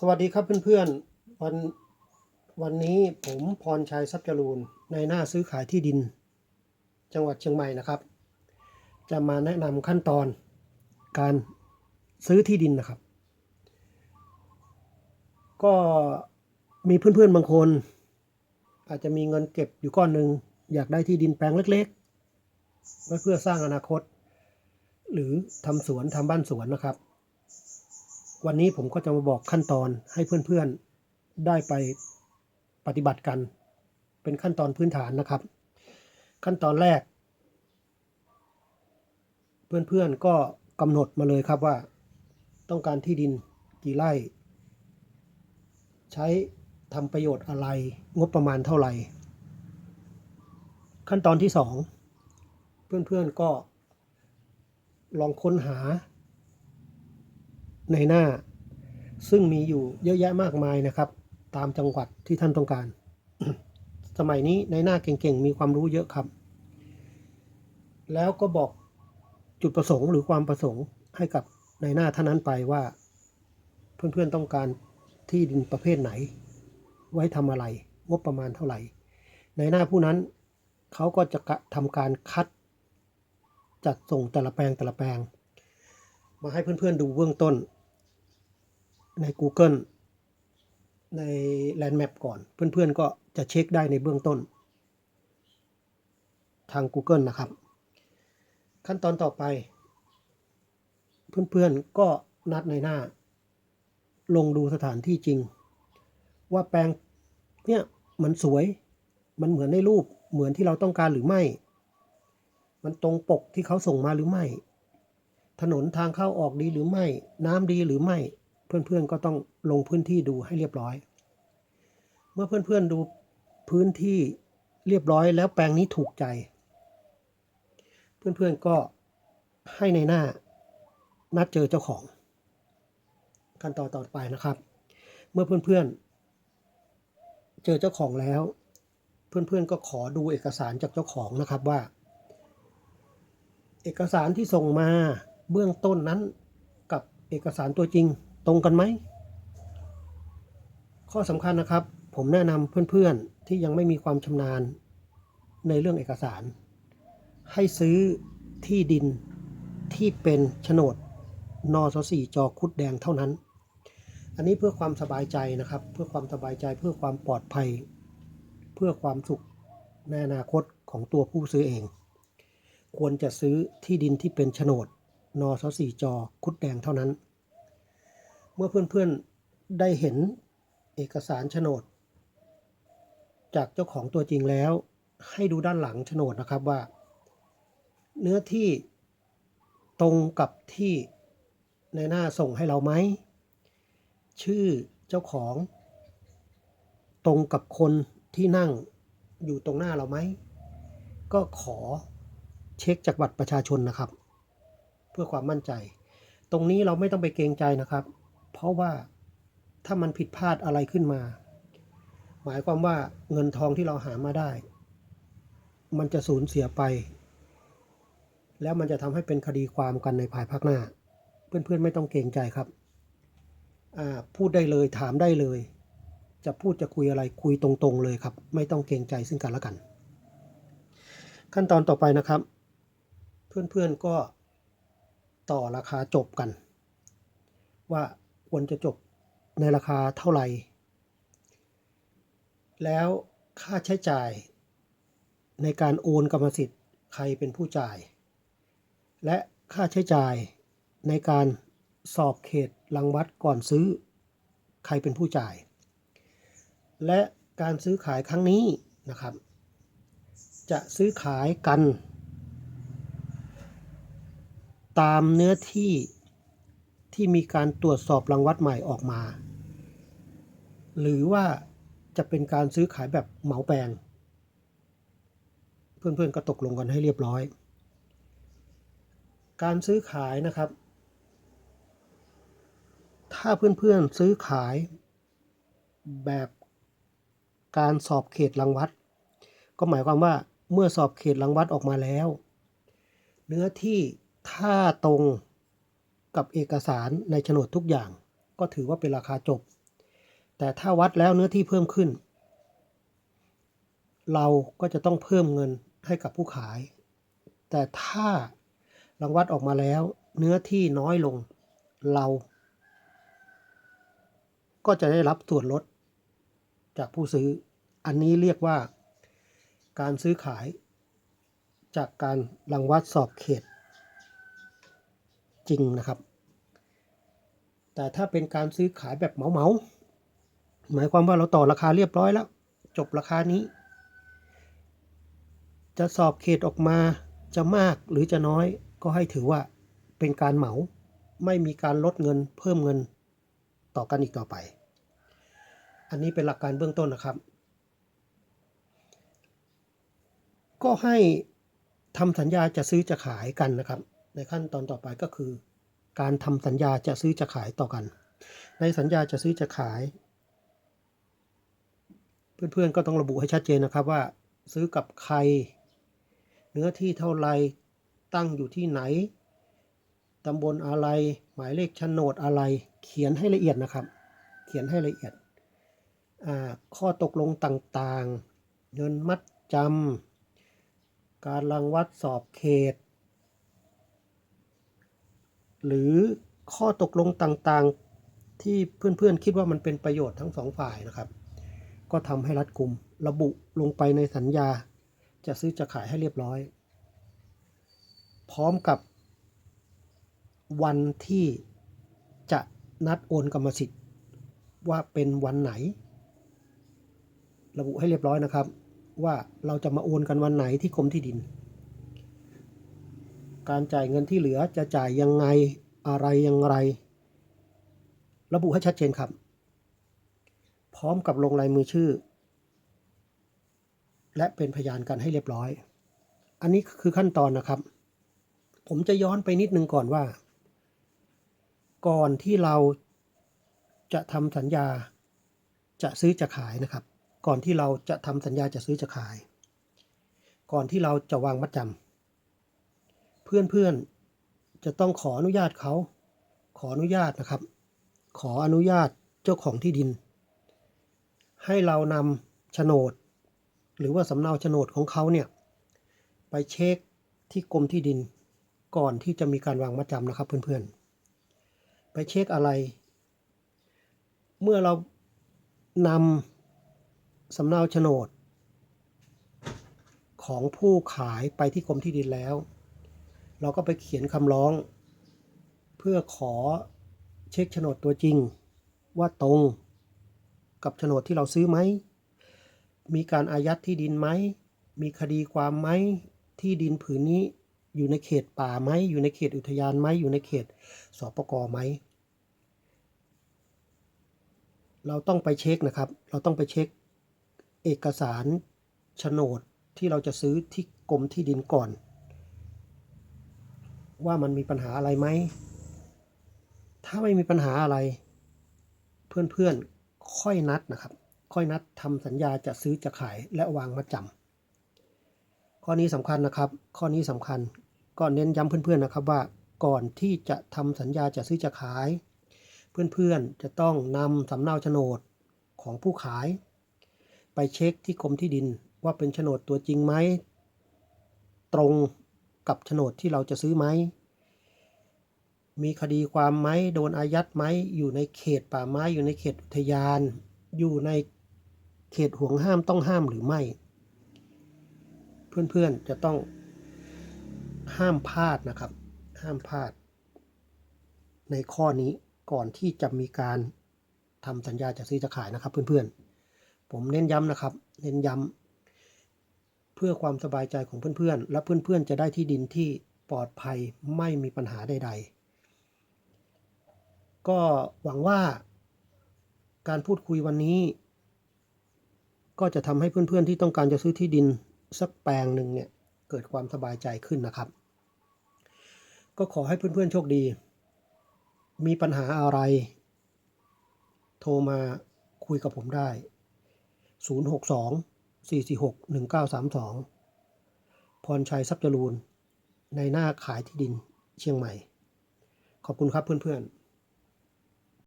สวัสดีครับเพื่อนๆ วันวันนี้ผมพรชัยทรัพย์จรูนในหน้าซื้อขายที่ดิน จังหวัดเชียงใหม่นะครับ จะมาแนะนำขั้นตอนการซื้อที่ดินนะครับ ก็มีเพื่อนๆบางคน อาจจะมีเงินเก็บอยู่ก้อนหนึ่งอยากได้ที่ดินแปลงเล็กๆไว้เพื่อสร้างอนาคต หรือทำสวนทำบ้านสวนนะครับ วันนี้ผมก็จะมาบอกขั้นตอนให้เพื่อนๆได้ไปปฏิบัติกัน เป็นขั้นตอนพื้นฐานนะครับ ขั้นตอนแรก เพื่อนๆก็กำหนดมาเลยครับว่า ต้องการที่ดินกี่ไร่ ใช้ทำประโยชน์อะไรงบประมาณเท่าไหร่ ขั้นตอนที่สองเพื่อนๆก็ลองค้นหา ในหน้า ซึ่งมีอยู่เยอะแยะมากมายนะครับ ตามจังหวัดที่ท่านต้องการ สมัยนี้ในหน้าเก่งๆ มีความรู้เยอะครับ แล้วก็บอกจุดประสงค์หรือความประสงค์ให้กับในหน้าท่านนั้นไปว่า เพื่อนๆต้องการที่ดินประเภทไหน ไว้ทำอะไร งบประมาณเท่าไหร่ ในหน้าผู้นั้นเขาก็จะทำการคัด จัดส่งแต่ละแปลงแต่ละแปลง มาให้เพื่อนๆดูเบื้องต้น ใน Google ใน Land Map ก่อน เพื่อนๆก็จะเช็คได้ในเบื้องต้น ทาง Google นะครับ ขั้นตอนต่อไป เพื่อนๆก็นัดในหน้า ลงดูสถานที่จริง ว่าแปลงเนี่ยมันสวยมันเหมือนในรูปเหมือนที่เราต้องการหรือไม่ มันตรงปกที่เขาส่งมาหรือไม่ ถนนทางเข้าออกดีหรือไม่ น้ำดีหรือไม่ เพื่อนๆก็ต้องลงพื้นที่ดูให้เรียบร้อย เมื่อเพื่อนๆดูพื้นที่เรียบร้อยแล้วแปลงนี้ถูกใจ เพื่อนๆก็ให้ในหน้านัดเจอเจ้าของขั้นตอนต่อไปนะครับ เมื่อเพื่อนๆ เจอเจ้าของแล้ว เพื่อนๆก็ขอดูเอกสารจากเจ้าของนะครับว่า เอกสารที่ส่งมาเบื้องต้นนั้นกับเอกสารตัวจริง ตรงกันไหม ข้อสำคัญนะครับ ผมแนะนำเพื่อนๆที่ยังไม่มีความชำนาญในเรื่องเอกสาร ให้ซื้อที่ดินที่เป็นโฉนดนสสี่จอคุดแดงเท่านั้น อันนี้เพื่อความสบายใจนะครับ เพื่อความสบายใจเพื่อความปลอดภัย เพื่อความสุขในอนาคตของตัวผู้ซื้อเอง ควรจะซื้อที่ดินที่เป็นโฉนดนสสี่จอคุดแดงเท่านั้น เมื่อเพื่อนๆได้เห็นเอกสารโฉนด จากเจ้าของตัวจริงแล้ว ให้ดูด้านหลังโฉนดนะครับว่า เนื้อที่ตรงกับที่ในหน้าส่งให้เราไหม ชื่อเจ้าของ ตรงกับคนที่นั่งอยู่ตรงหน้าเราไหม ก็ขอเช็คจากบัตรประชาชนนะครับ เพื่อความมั่นใจ ตรงนี้เราไม่ต้องไปเกรงใจนะครับ เพราะว่าถ้ามันผิดพลาดอะไรขึ้นมา หมายความว่าเงินทองที่เราหามาได้ มันจะสูญเสียไป แล้วมันจะทำให้เป็นคดีความกันในภายภาคหน้า เพื่อนๆไม่ต้องเกรงใจครับพูดได้เลยถามได้เลย จะพูดจะคุยอะไรคุยตรงๆเลยครับ ไม่ต้องเกรงใจซึ่งกันและกัน ขั้นตอนต่อไปนะครับ เพื่อนๆก็ต่อราคาจบกัน ว่า ควรจะจบในราคาเท่าไหร่ แล้วค่าใช้จ่าย ในการโอนกรรมสิทธิ์ใครเป็นผู้จ่าย และค่าใช้จ่ายในการสอบเขตรังวัดก่อนซื้อ ใครเป็นผู้จ่าย และการซื้อขายครั้งนี้นะครับ จะซื้อขายกัน ตามเนื้อที่ ที่มีการตรวจสอบรังวัดใหม่ออกมา หรือว่าจะเป็นการซื้อขายแบบเหมาแปลง เพื่อนๆก็ตกลงกันให้เรียบร้อย การซื้อขายนะครับ ถ้าเพื่อนๆซื้อขายแบบการสอบเขตรังวัด ก็หมายความว่าเมื่อสอบเขตรังวัดออกมาแล้ว เนื้อที่ถ้าตรง กับเอกสารในโฉนดทุกอย่าง ก็ถือว่าเป็นราคาจบ แต่ถ้าวัดแล้วเนื้อที่เพิ่มขึ้น เราก็จะต้องเพิ่มเงินให้กับผู้ขาย แต่ถ้ารังวัดออกมาแล้ว เนื้อที่น้อยลงเรา ก็จะได้รับส่วนลดจากผู้ซื้อ อันนี้เรียกว่าการซื้อขายจากการรังวัดสอบเขต จริงนะครับ แต่ถ้าเป็นการซื้อขายแบบเหมาๆหมายความว่าเราต่อราคาเรียบร้อยแล้ว จบราคานี้ จะสอบเขตออกมาจะมากหรือจะน้อยก็ให้ถือว่าเป็นการเหมาไม่มีการลดเงินเพิ่มเงินต่อกันอีกต่อไป อันนี้เป็นหลักการเบื้องต้นนะครับ ก็ให้ทำสัญญาจะซื้อจะขายกันนะครับ ในขั้นตอนต่อไปก็คือ การทำสัญญาจะซื้อจะขายต่อกัน ในสัญญาจะซื้อจะขาย เพื่อนๆก็ต้องระบุให้ชัดเจนนะครับว่า ซื้อกับใคร เนื้อที่เท่าไรตั้งอยู่ที่ไหนตำบลอะไร หมายเลขโฉนดอะไร เขียนให้ละเอียดนะครับ เขียนให้ละเอียด ข้อตกลงต่างๆ เงินมัดจำ การรังวัดสอบเขต หรือข้อตกลงต่างๆที่เพื่อนๆคิดว่ามันเป็นประโยชน์ทั้งสองฝ่ายนะครับ ก็ทำให้รัดกุมระบุลงไปในสัญญา จะซื้อจะขายให้เรียบร้อย พร้อมกับวันที่จะนัดโอนกรรมสิทธิ์ ว่าเป็นวันไหน ระบุให้เรียบร้อยนะครับ ว่าเราจะมาโอนกันวันไหนที่กรมที่ดิน การจ่ายเงินที่เหลือจะจ่ายยังไงอะไรอย่างไร ระบุให้ชัดเจนครับ พร้อมกับลงลายมือชื่อ และเป็นพยานกันให้เรียบร้อย อันนี้คือขั้นตอนนะครับ ผมจะย้อนไปนิดนึงก่อนว่า ก่อนที่เราจะทำสัญญาจะซื้อจะขายนะครับ ก่อนที่เราจะทำสัญญาจะซื้อจะขาย ก่อนที่เราจะวางมัดจำ เพื่อนๆ จะต้องขออนุญาตเขา ขออนุญาตนะครับ ขออนุญาตเจ้าของที่ดิน ให้เรานำโฉนด หรือว่าสำเนาโฉนดของเขาเนี่ยไปเช็คที่กรมที่ดินก่อนที่จะมีการวางมัดจำนะครับเพื่อนๆ ไปเช็คอะไร เมื่อเรานำสำเนาโฉนด ของผู้ขายไปที่กรมที่ดินแล้ว เราก็ไปเขียนคำร้อง เพื่อขอเช็คโฉนดตัวจริง ว่าตรงกับโฉนดที่เราซื้อไหม มีการอายัดที่ดินไหม มีคดีความไหม ที่ดินผืนนี้อยู่ในเขตป่าไหม อยู่ในเขตอุทยานไหม อยู่ในเขตสปกไหม เราต้องไปเช็คนะครับ เราต้องไปเช็คเอกสารโฉนดที่เราจะซื้อที่กรมที่ดินก่อน ว่ามันมีปัญหาอะไรไหม ถ้าไม่มีปัญหาอะไร เพื่อนๆค่อยนัดนะครับ ค่อยนัดทำสัญญาจะซื้อจะขายและวางมัดจำข้อนี้สำคัญนะครับ ข้อนี้สำคัญก็เน้นย้ำเพื่อนๆนะครับว่าก่อนที่จะทำสัญญาจะซื้อจะขาย เพื่อนๆจะต้องนำสำเนาโฉนดของผู้ขาย ไปเช็คที่กรมที่ดินว่าเป็นโฉนดตัวจริงไหมตรง กับโฉนดที่เราจะซื้อไหม มีคดีความไหมโดนอายัดไหมอยู่ในเขตป่าไม้อยู่ในเขตอุทยาน อยู่ในเขตห่วงห้ามต้องห้ามหรือไม่ เพื่อนๆจะต้องห้ามพลาดนะครับ ห้ามพลาด ในข้อนี้ก่อนที่จะมีการทำสัญญาจะซื้อจะขายนะครับเพื่อนๆ ผมเน้นย้ำนะครับ เน้นย้ำ เพื่อความสบายใจของเพื่อนๆ และเพื่อนๆ จะได้ที่ดินที่ปลอดภัยไม่มีปัญหาใด ๆ ก็หวังว่าการพูดคุยวันนี้ ก็จะทำให้เพื่อนๆ ที่ต้องการจะซื้อที่ดินสักแปลงหนึ่งเนี่ยเกิดความสบายใจขึ้นนะครับ ก็ขอให้เพื่อนๆ โชคดี มีปัญหาอะไร โทรมาคุยกับผมได้ 062 446 1932 พรชัยทรัพย์จรูน ในหน้าขายที่ดินเชียงใหม่ ขอบคุณครับเพื่อนๆ